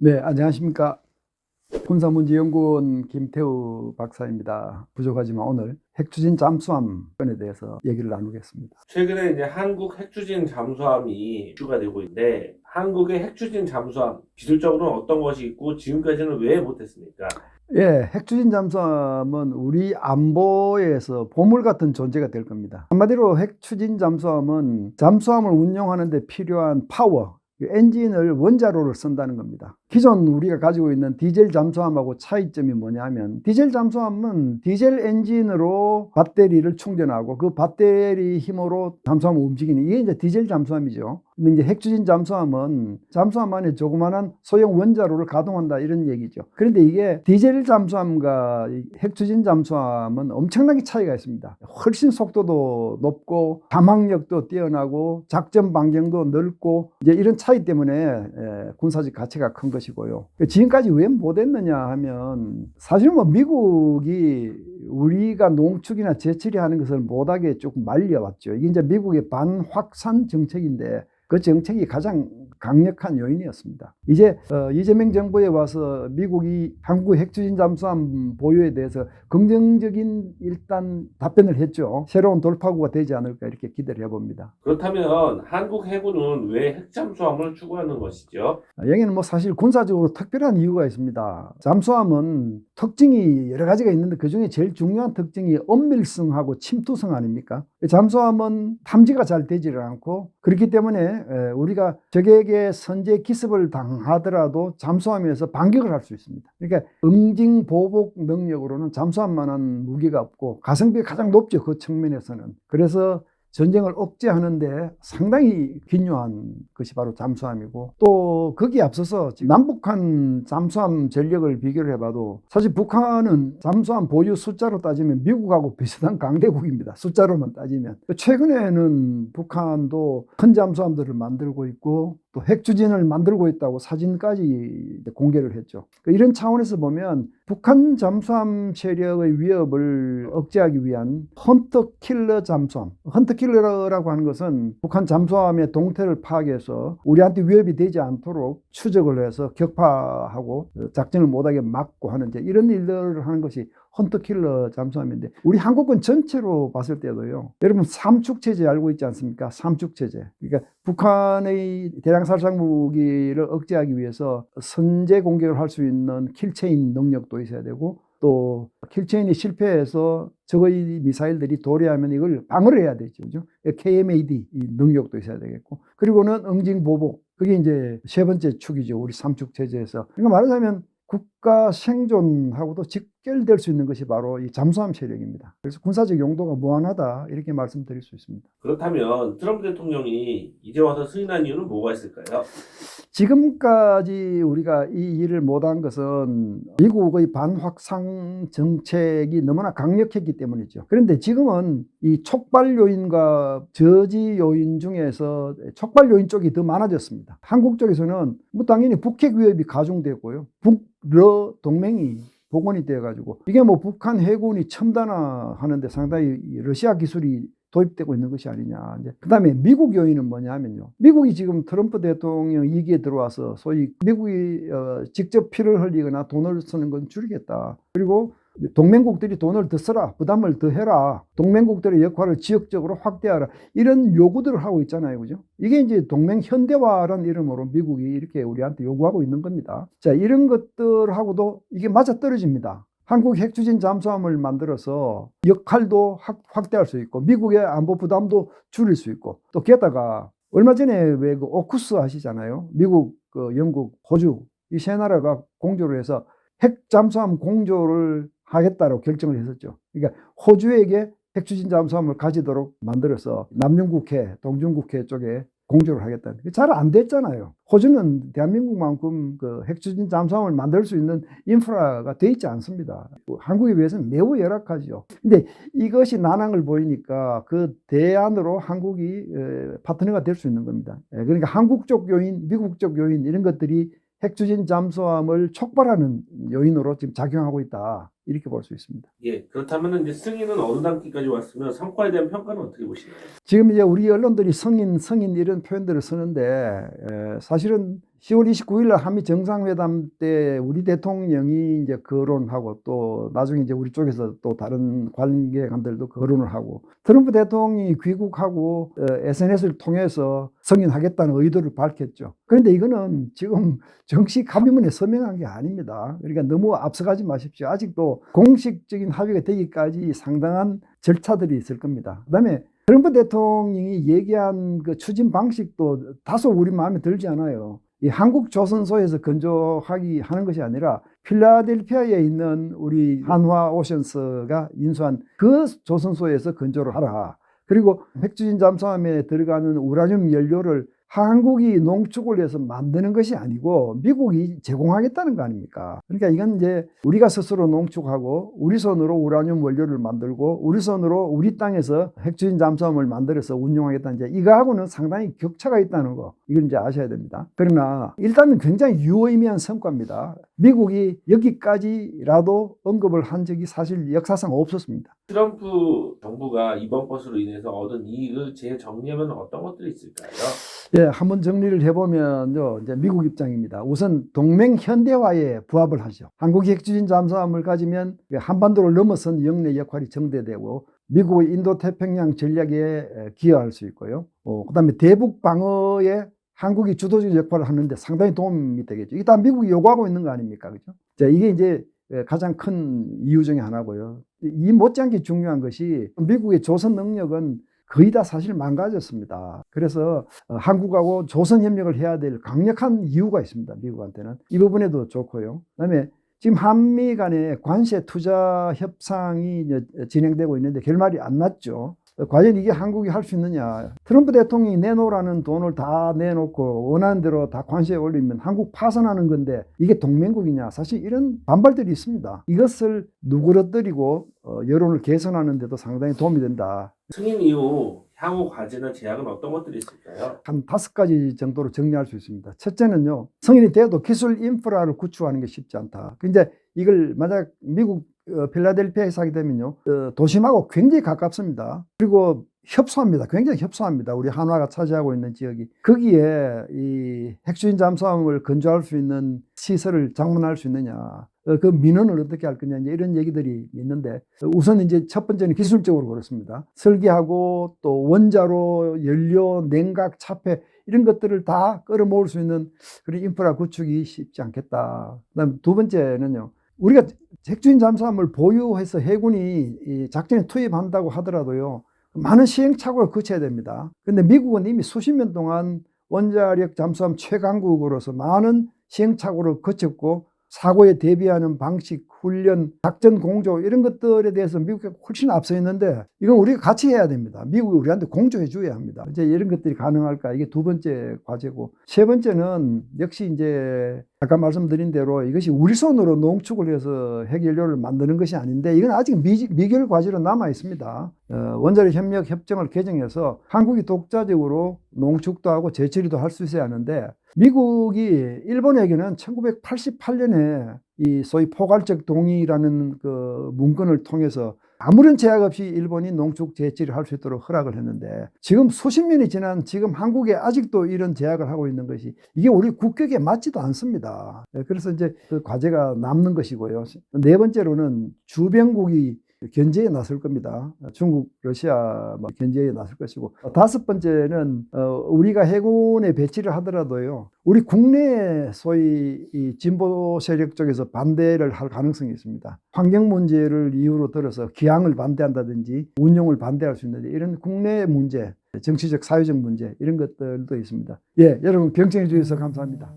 네, 안녕하십니까. 군사문제연구원 김태우 박사입니다. 부족하지만 오늘 핵추진 잠수함 건에 대해서 얘기를 나누겠습니다. 최근에 이제 한국 핵추진 잠수함이 이슈가 되고 있는데 한국의 핵추진 잠수함 기술적으로는 어떤 것이 있고 지금까지는 왜 못했습니까? 예, 핵추진 잠수함은 우리 안보에서 보물 같은 존재가 될 겁니다. 한마디로 핵추진 잠수함은 잠수함을 운영하는데 필요한 파워, 그 엔진을 원자로를 쓴다는 겁니다. 기존 우리가 가지고 있는 디젤 잠수함하고 차이점이 뭐냐면 디젤 잠수함은 디젤 엔진으로 배터리를 충전하고 그 배터리 힘으로 잠수함을 움직이는 이게 이제 디젤 잠수함이죠. 근데 이제 핵추진 잠수함은 잠수함 안에 조그마한 소형 원자로를 가동한다 이런 얘기죠. 그런데 이게 디젤 잠수함과 이 핵추진 잠수함은 엄청나게 차이가 있습니다. 훨씬 속도도 높고 가망력도 뛰어나고 작전 반경도 넓고 이제 이런 차이 때문에 에, 군사적 가치가 큰 것이고요. 지금까지 왜 못했느냐 하면 사실 뭐 미국이 우리가 농축이나 제철이 하는 것을 못하게 조금 말려왔죠. 이게 이제 미국의 반확산 정책인데 그 정책이 가장 강력한 요인이었습니다. 이제 어, 이재명 정부에 와서 미국이 한국 핵추진 잠수함 보유에 대해서 긍정적인 일단 답변을 했죠. 새로운 돌파구가 되지 않을까 이렇게 기대를 해봅니다. 그렇다면 한국 해군은 왜 핵잠수함을 추구하는 것이죠? 아, 여기는 뭐 사실 군사적으로 특별한 이유가 있습니다. 잠수함은 특징이 여러 가지가 있는데 그 중에 제일 중요한 특징이 엄밀성하고 침투성 아닙니까? 잠수함은 탐지가 잘 되지를 않고 그렇기 때문에 에, 우리가 적에게 선제 기습을 당하더라도 잠수함에서 반격을 할 수 있습니다. 그러니까 응징 보복 능력으로는 잠수함만한 무기가 없고 가성비가 가장 높죠. 그 측면에서는. 그래서 전쟁을 억제하는데 상당히 기묘한 것이 바로 잠수함이고 또 거기에 앞서서 남북한 잠수함 전력을 비교를 해봐도 사실 북한은 잠수함 보유 숫자로 따지면 미국하고 비슷한 강대국입니다. 숫자로만 따지면 최근에는 북한도 큰 잠수함들을 만들고 있고 또 핵추진을 만들고 있다고 사진까지 공개를 했죠. 이런 차원에서 보면 북한 잠수함 세력의 위협을 억제하기 위한 헌터 킬러 잠수함. 헌터 킬러라고 하는 것은 북한 잠수함의 동태를 파악해서 우리한테 위협이 되지 않도록 추적을 해서 격파하고 작전을 못하게 막고 하는 이런 일들을 하는 것이 헌터 킬러 잠수함인데 우리 한국군 전체로 봤을 때도요. 여러분 삼축 체제 알고 있지 않습니까? 삼축 체제. 그러니까 북한의 대량 살상 무기를 억제하기 위해서 선제 공격을 할 수 있는 킬체인 능력도 있어야 되고 또 킬체인이 실패해서 적의 미사일들이 도래하면 이걸 방어를 해야 되죠. 그죠? KMAD 이 능력도 있어야 되겠고 그리고는 응징 보복 그게 이제 세 번째 축이죠. 우리 삼축 체제에서. 그러니까 말하자면 국가 생존하고도 직결될 수 있는 것이 바로 이 잠수함 세력입니다. 그래서 군사적 용도가 무한하다 이렇게 말씀드릴 수 있습니다. 그렇다면 트럼프 대통령이 이제 와서 승인한 이유는 뭐가 있을까요? 지금까지 우리가 이 일을 못한 것은 미국의 반확상 정책이 너무나 강력했기 때문이죠. 그런데 지금은 이 촉발 요인과 저지 요인 중에서 촉발 요인 쪽이 더 많아졌습니다. 한국 쪽에서는 뭐 당연히 북핵 위협이 가중됐고요. 북러 동맹이 복원이 되어가지고 이게 뭐 북한 해군이 첨단화하는데 상당히 러시아 기술이 도입되고 있는 것이 아니냐. 그다음에 미국 요인은 뭐냐면요. 미국이 지금 트럼프 대통령 2기에 들어와서 소위 미국이 어, 직접 피를 흘리거나 돈을 쓰는 건 줄이겠다. 그리고 동맹국들이 돈을 더 써라, 부담을 더 해라, 동맹국들의 역할을 지역적으로 확대하라 이런 요구들을 하고 있잖아요, 그죠? 이게 이제 동맹 현대화라는 이름으로 미국이 이렇게 우리한테 요구하고 있는 겁니다. 자, 이런 것들하고도 이게 맞아 떨어집니다. 한국 핵추진 잠수함을 만들어서 역할도 확, 확대할 수 있고 미국의 안보 부담도 줄일 수 있고 또 게다가 얼마 전에 왜 그 오쿠스 하시잖아요. 미국, 그 영국, 호주 이 세 나라가 공조를 해서 핵 잠수함 공조를 하겠다고 결정을 했었죠. 그러니까 호주에게 핵추진 잠수함을 가지도록 만들어서 남중국해, 동중국해 쪽에 공조를 하겠다. 잘 안 됐잖아요. 호주는 대한민국만큼 그 핵추진 잠수함을 만들 수 있는 인프라가 돼 있지 않습니다. 한국에 비해서는 매우 열악하죠. 근데 이것이 난항을 보이니까 그 대안으로 한국이 파트너가 될 수 있는 겁니다. 그러니까 한국 쪽 요인, 미국 쪽 요인 이런 것들이 핵추진 잠수함을 촉발하는 요인으로 지금 작용하고 있다. 이렇게 볼 수 있습니다. 예, 그렇다면 이제 승인은 어느 단계까지 왔으면 성과에 대한 평가는 어떻게 보시나요? 지금 이제 우리 언론들이 성인, 성인 이런 표현들을 쓰는데 에, 사실은 10월 29일 날 한미 정상회담 때 우리 대통령이 이제 거론하고 또 나중에 이제 우리 쪽에서 또 다른 관계관들도 거론을 하고 트럼프 대통령이 귀국하고 어, SNS를 통해서 승인하겠다는 의도를 밝혔죠. 그런데 이거는 지금 정식 합의문에 서명한 게 아닙니다. 그러니까 너무 앞서가지 마십시오. 아직도 공식적인 합의가 되기까지 상당한 절차들이 있을 겁니다. 그다음에 트럼프 대통령이 얘기한 그 추진 방식도 다소 우리 마음에 들지 않아요. 이 한국 조선소에서 건조하기 하는 것이 아니라 필라델피아에 있는 우리 한화 오션스가 인수한 그 조선소에서 건조를 하라. 그리고 핵추진 잠수함에 들어가는 우라늄 연료를 한국이 농축을 해서 만드는 것이 아니고 미국이 제공하겠다는 거 아닙니까? 그러니까 이건 이제 우리가 스스로 농축하고 우리 손으로 우라늄 원료를 만들고 우리 손으로 우리 땅에서 핵추진 잠수함을 만들어서 운용하겠다는 이제 이거하고는 상당히 격차가 있다는 거 이걸 이제 아셔야 됩니다. 그러나 일단은 굉장히 유의미한 성과입니다. 미국이 여기까지라도 언급을 한 적이 사실 역사상 없었습니다. 트럼프 정부가 이번 것으로 인해서 얻은 이익을 재정리하면 어떤 것들이 있을까요? 예, 한번 정리를 해보면요, 이제 미국 입장입니다. 우선 동맹 현대화에 부합을 하죠. 한국이 핵추진 잠수함을 가지면 한반도를 넘어선 영내 역할이 정대되고 미국의 인도 태평양 전략에 기여할 수 있고요. 어, 그다음에 대북 방어에 한국이 주도적 역할을 하는데 상당히 도움이 되겠죠. 다 미국이 요구하고 있는 거 아닙니까, 그죠? 자, 이게 이제 가장 큰 이유 중에 하나고요. 이 못지않게 중요한 것이 미국의 조선 능력은 거의 다 사실 망가졌습니다. 그래서 어, 한국하고 조선 협력을 해야 될 강력한 이유가 있습니다. 미국한테는 이 부분에도 좋고요. 그 다음에 지금 한미 간의 관세 투자 협상이 진행되고 있는데 결말이 안 났죠. 어, 과연 이게 한국이 할 수 있느냐. 트럼프 대통령이 내놓으라는 돈을 다 내놓고 원하는 대로 다 관세에 올리면 한국 파산하는 건데 이게 동맹국이냐. 사실 이런 반발들이 있습니다. 이것을 누그러뜨리고 어, 여론을 개선하는 데도 상당히 도움이 된다. 승인 이후 향후 과제나 제약은 어떤 것들이 있을까요? 한 다섯 가지 정도로 정리할 수 있습니다. 첫째는요, 성인이 돼도 기술 인프라를 구축하는 게 쉽지 않다. 근데 이걸 만약 미국 어, 필라델피아에서 하게 되면요, 어, 도심하고 굉장히 가깝습니다. 그리고 협소합니다. 굉장히 협소합니다. 우리 한화가 차지하고 있는 지역이. 거기에 이 핵추진 잠수함을 건조할 수 있는 시설을 장만할 수 있느냐. 어, 그 민원을 어떻게 할 거냐. 이제 이런 얘기들이 있는데 우선 이제 첫 번째는 기술적으로 그렇습니다. 설계하고 또 원자로, 연료, 냉각, 차폐 이런 것들을 다 끌어모을 수 있는 그런 인프라 구축이 쉽지 않겠다. 그다음 두 번째는요. 우리가 핵추진 잠수함을 보유해서 해군이 이 작전에 투입한다고 하더라도요. 많은 시행착오를 거쳐야 됩니다. 근데 미국은 이미 수십 년 동안 원자력 잠수함 최강국으로서 많은 시행착오를 거쳤고 사고에 대비하는 방식, 훈련, 작전 공조 이런 것들에 대해서 미국이 훨씬 앞서 있는데 이건 우리가 같이 해야 됩니다. 미국이 우리한테 공조해 줘야 합니다. 이제 이런 것들이 가능할까? 이게 두 번째 과제고 세 번째는 역시 이제 아까 말씀드린 대로 이것이 우리 손으로 농축을 해서 핵연료를 만드는 것이 아닌데 이건 아직 미, 미결 과제로 남아 있습니다. 어, 원자력 협력 협정을 개정해서 한국이 독자적으로 농축도 하고 재처리도 할 수 있어야 하는데 미국이 일본에게는 1988년에 이 소위 포괄적 동의라는 그 문건을 통해서 아무런 제약 없이 일본이 농축 재치를 할 수 있도록 허락을 했는데 지금 수십 년이 지난 지금 한국에 아직도 이런 제약을 하고 있는 것이 이게 우리 국격에 맞지도 않습니다. 예, 그래서 이제 그 과제가 남는 것이고요. 네 번째로는 주변국이 견제에 나설 겁니다. 중국, 러시아 뭐 견제에 나설 것이고 다섯 번째는 어, 우리가 해군에 배치를 하더라도요. 우리 국내 소위 이 진보 세력 쪽에서 반대를 할 가능성이 있습니다. 환경 문제를 이유로 들어서 기항을 반대한다든지 운용을 반대할 수 있는데 이런 국내 문제, 정치적 사회적 문제 이런 것들도 있습니다. 예, 여러분 경청해 주셔서 감사합니다.